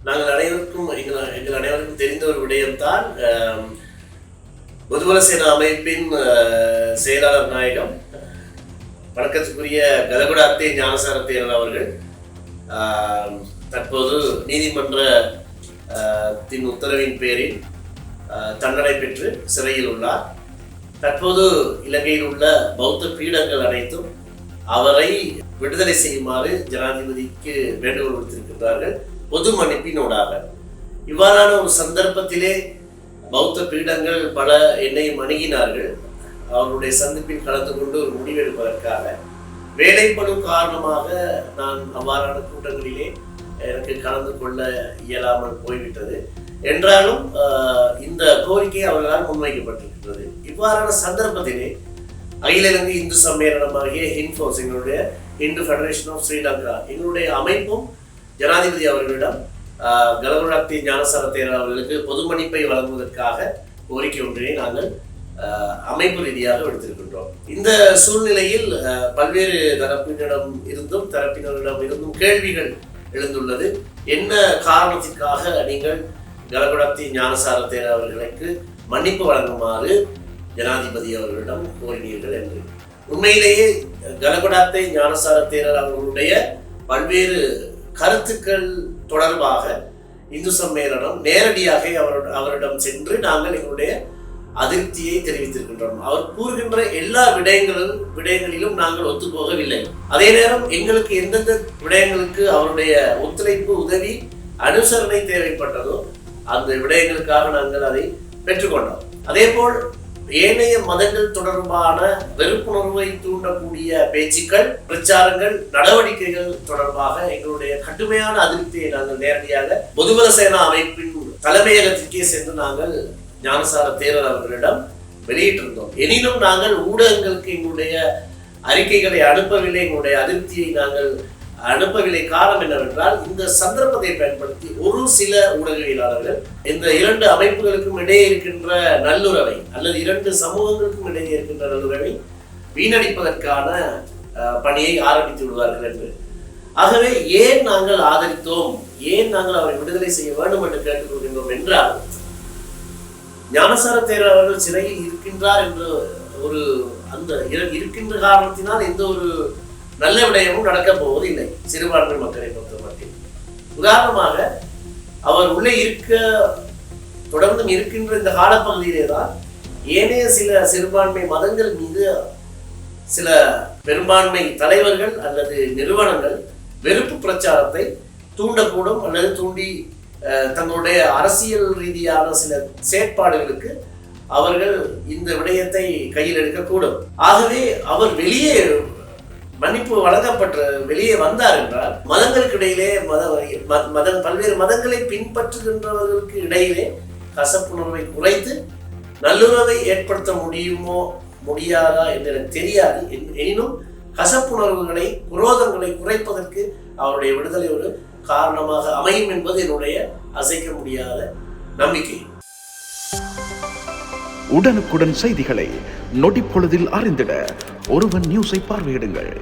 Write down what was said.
நாங்கள் அனைவருக்கும் எங்கள் எங்கள் அனைவருக்கும் தெரிந்த ஒரு விடயம்தான் ஆம், சேனா அமைப்பின் செயலாளர் நாயகம் வணக்கத்துக்குரிய கலகுடாத்தே ஞானசாரத்தேரன் அவர்கள். தற்போது நீதிமன்ற தின் உத்தரவின் பேரில் அஹ், தண்டனை பெற்று சிறையில் உள்ளார். தற்போது இலங்கையில் உள்ள பௌத்த பீடங்கள் அனைத்தும் அவரை விடுதலை செய்யுமாறு ஜனாதிபதிக்கு வேண்டுகோள் விடுத்திருக்கின்றார்கள். பொது மன்னிப்பினூடாக. இவ்வாறான ஒரு சந்தர்ப்பத்திலே பௌத்த பீடங்கள் பல என்னை அணுகினார்கள் அவருடைய சந்திப்பில் கலந்து கொண்டு ஒரு முடிவெடுப்பதற்காக. வேலைப்படும் காரணமாக நான் அவ்வாறான கூட்டங்களிலே எனக்கு கலந்து கொள்ள இயலாமல் போய்விட்டது. என்றாலும் இந்த கோரிக்கை அவர்களால் முன்வைக்கப்பட்டிருக்கிறது. இவ்வாறான சந்தர்ப்பத்திலே அகில இலங்கை இந்து சம்மேளனமாகிய ஹின்ஃபோஸ் எங்களுடைய இந்து ஃபெடரேஷன் ஆஃப் ஸ்ரீலங்கா எங்களுடைய அமைப்பும் ஜனாதிபதி அவர்களிடம் ஆஹ், ஞானசார தேரர் அவர்களுக்கு பொது மன்னிப்பை வழங்குவதற்காக கோரிக்கை ஒன்றினை நாங்கள் அமைப்பு ரீதியாக எடுத்திருக்கின்றோம் இந்த சூழ்நிலையில் பல்வேறு தரப்பினரிடம் இருந்தும் தரப்பினரிடம் இருந்தும் கேள்விகள் எழுந்துள்ளது. என்ன காரணத்திற்காக நீங்கள் கலகுடாத்தி ஞானசார தேரர் அவர்களுக்கு மன்னிப்பு வழங்குமாறு ஜனாதிபதி அவர்களிடம் கோரினீர்கள் என்று. உண்மையிலேயே கலகுடாத்தை ஞானசார தேரர் அவர்களுடைய பல்வேறு கருத்துக்கள் தொடர்பாக இந்து சம்மேளனம் நேரடியாக அவர் அவரிடம் சென்று நாங்கள் எங்களுடைய அதிருப்தியை தெரிவித்திருக்கின்றோம். அவர் கூறுகின்ற எல்லா விடயங்களும் விடயங்களிலும் நாங்கள் ஒத்துப்போகவில்லை. அதே நேரம் எங்களுக்கு எந்தெந்த விடயங்களுக்கு அவருடைய ஒத்துழைப்பு உதவி அனுசரணை தேவைப்பட்டதோ அந்த விடயங்களுக்காக நாங்கள் அதை பெற்றுக்கொண்டோம். அதேபோல் ஏனைய மதங்கள் தொடர்பான வெறுப்புணர்வை தூண்டக்கூடிய பேச்சுக்கள் பிரச்சாரங்கள் நடவடிக்கைகள் தொடர்பாக எங்களுடைய கடுமையான அதிருப்தியை நாங்கள் நேரடியாக பொதுபல சேனா அமைப்பின் தலைமையகத்திற்கே சென்று நாங்கள் ஞானசார தேரர் அவர்களிடம் வெளியிட்டிருந்தோம். எனினும் நாங்கள் ஊடகங்களுக்கு எங்களுடைய அறிக்கைகளை அனுப்பவில்லை. எங்களுடைய அதிருப்தியை நாங்கள் அனுப்பவில்லை காரணம் என்னவென்றால் இந்த சந்தர்ப்பத்தை பயன்படுத்தி ஒரு சில ஊடகவியலாளர்கள் இந்த இரண்டு அமைப்புகளுக்கும் இடையே இருக்கின்ற நல்லுறவை அல்லது இரண்டு சமூகங்களுக்கும் இடையே இருக்கின்ற நல்லுறவை வீணடிப்பதற்கான அஹ், பணியை ஆரம்பித்து விடுவார்கள் என்று. ஆகவே ஏன் நாங்கள் ஆதரித்தோம்? ஏன் நாங்கள் அவரை விடுதலை செய்ய வேண்டும் என்று கேட்டுக்கொள்கின்றோம் என்றால் ஞானசார தேரர் அவர்கள் சிறையில் இருக்கின்றார் என்று ஒரு அந்த இரு- இருக்கின்ற காரணத்தினால் எந்த ஒரு நல்ல விடயமும் நடக்கப் போவது இல்லை. சிறுபான்மை மக்களை பொறுத்த மட்டும் உதாரணமாக அவர் உள்ளே இருக்க தொடர்ந்தும் இருக்கின்ற இந்த காலப்பகுதியிலே தான் ஏனைய சில சிறுபான்மை மதங்கள் மீது சில பெரும்பான்மை தலைவர்கள் அல்லது நிறுவனங்கள் வெறுப்பு பிரச்சாரத்தை தூண்டக்கூடும் அல்லது தூண்டி தங்களுடைய அரசியல் ரீதியான சில செயற்பாடுகளுக்கு அவர்கள் இந்த விடயத்தை கையில் எடுக்கக்கூடும். ஆகவே அவர் வெளியே மன்னிப்பு வழங்கப்பட்ட வெளியே வந்தார் என்றால் மதங்களுக்கு இடையிலே மத ம- மத பல்வேறு மதங்களை பின்பற்றுகின்றவர்களுக்கு இடையிலே கசப்புணர்வை குறைத்து நல்லுறவை ஏற்படுத்த முடியுமோ முடியாதா என்று எனக்கு தெரியாது. என்- எனினும் கசப்புணர்வுகளை குரோதங்களை குறைப்பதற்கு அவருடைய விடுதலை ஒரு காரணமாக அமையும் என்பது என்னுடைய அசைக்க முடியாத நம்பிக்கை. உடனுக்குடன் செய்திகளை நொடிப்பொழுதில் அறிந்திட ஒருவன் நியூஸை பார்வையிடுங்கள்.